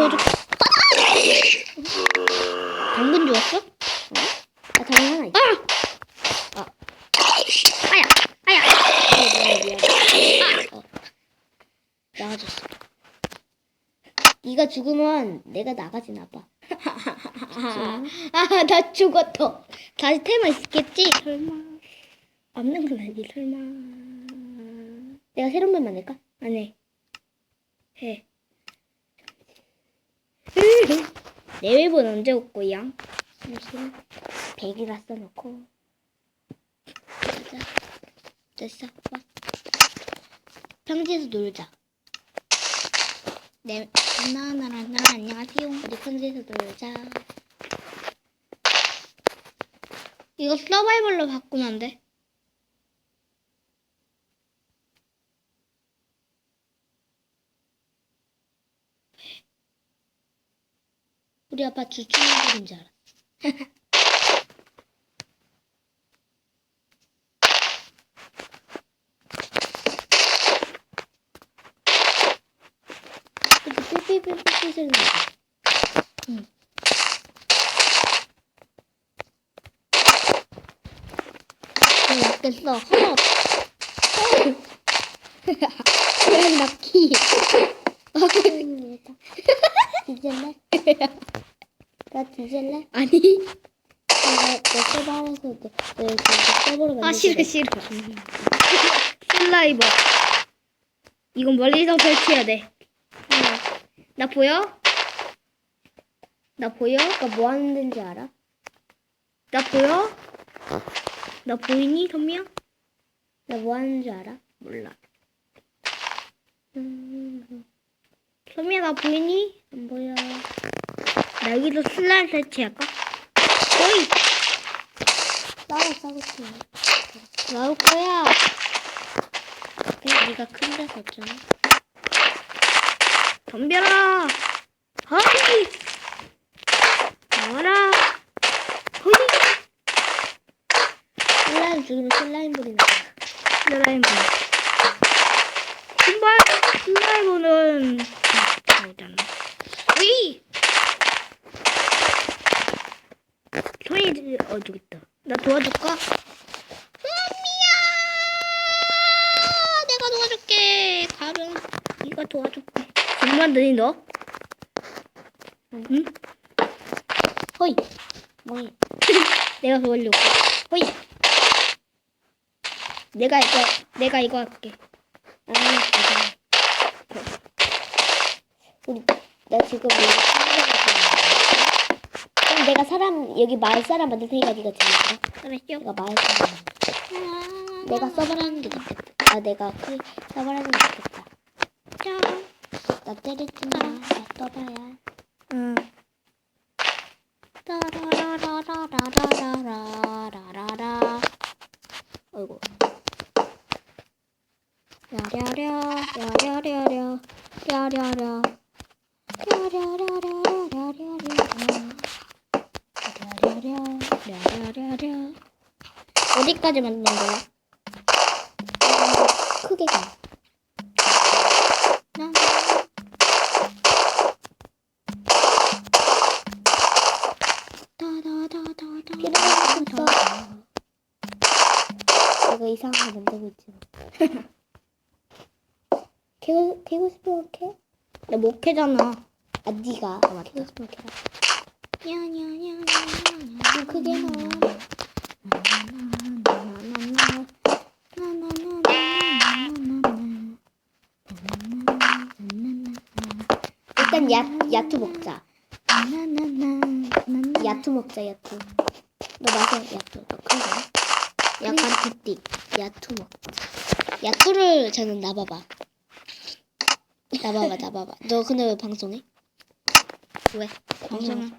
도와줄게. 당근 주웠어? 아, 당근 하나 있어. 아! 아야! 아야! 어. 나가줬어. 네가 죽으면 내가 나가지나 봐. 아, 나 죽었어. 다시 테마 있겠지? 설마. 없는 건 아니지, 설마. 내가 새로운 맵 만들까? 안 해. 해. 내 웹은 언제 올 거야? 잠시만. 100이라 써놓고. 가자. 됐어. 와. 평지에서 놀자. 네, 나나나나 안녕하세요. 우리 평지에서 놀자. 이거 서바이벌로 바꾸면 안 돼? 우리 아빠 주춤이들인 줄 알아. 근데 삐삐삐삐삐 소리 나. 응. 됐어. 허벅. 허벅. 나 키. 이제는. 나 뒤질래? 아니. 서버 하면서 서버로 만들고 아, 싫어, 싫어. 슬라이버. 이건 멀리서 설치해야 돼. 나 보여? 나 보여? 너뭐 하는 데인지 알아? 나 보여? 나 보이니, 선미야? 나 뭐 하는 줄 알아? 몰라. 선미야, 나 보이니? 안 보여. 나 여기서 슬라임 설치할까? 어이! 싸워 싸고 싶어. 나올 거야. 그냥 네가 큰 데서 좀. 덤벼라. 허이! 나와라. 허이! 슬라임 죽이면 슬라임 불이 나. 슬라이버. 신발 슬라이버는 나오잖아. 어이! 어 저기 있다. 나 도와줄까? 선미야! 내가 도와줄게. 가면 네가 도와줄게. 정말 느니 너? 응? 허이. 뭐해? 내가 도와주려고. 호이. 내가 이거 내가 이거 할게. 아. 우리 나 지금 사람 그럼 내가 사람 여기 마을 사람 만들 테니까 네가 지내자. 그랬죠? 내가 마을 사람. 만들- 내가 서버라는 게 낫겠다. 아 내가 그 서버라는 게 낫겠다. 나 때리지 마. 나 떠봐야. 응. 따라라라라라라라라라. 어이구. 야랴랴 야랴랴랴 야랴랴 야랴랴랴 랴랴랴랴 야랴랴랴 어디까지 만든 거야? 크게 가. 없어. 내가 이상한 거 만들고 있지. 캐고, 캐고 싶으면 캐? 나 못 캐잖아. 아, 니가. 아, 맞다. 캐고 싶으면 캐라. 좀 크게 넣어. 일단 야, 야투 먹자. 야투 먹자, 야투. 너 마셔, 야투. 너큰 거. 약간 굿딕. 야투 먹자. 야투를 저는 나봐봐. 나봐봐, 나봐봐. 너 근데 왜 방송해? 왜? 방송을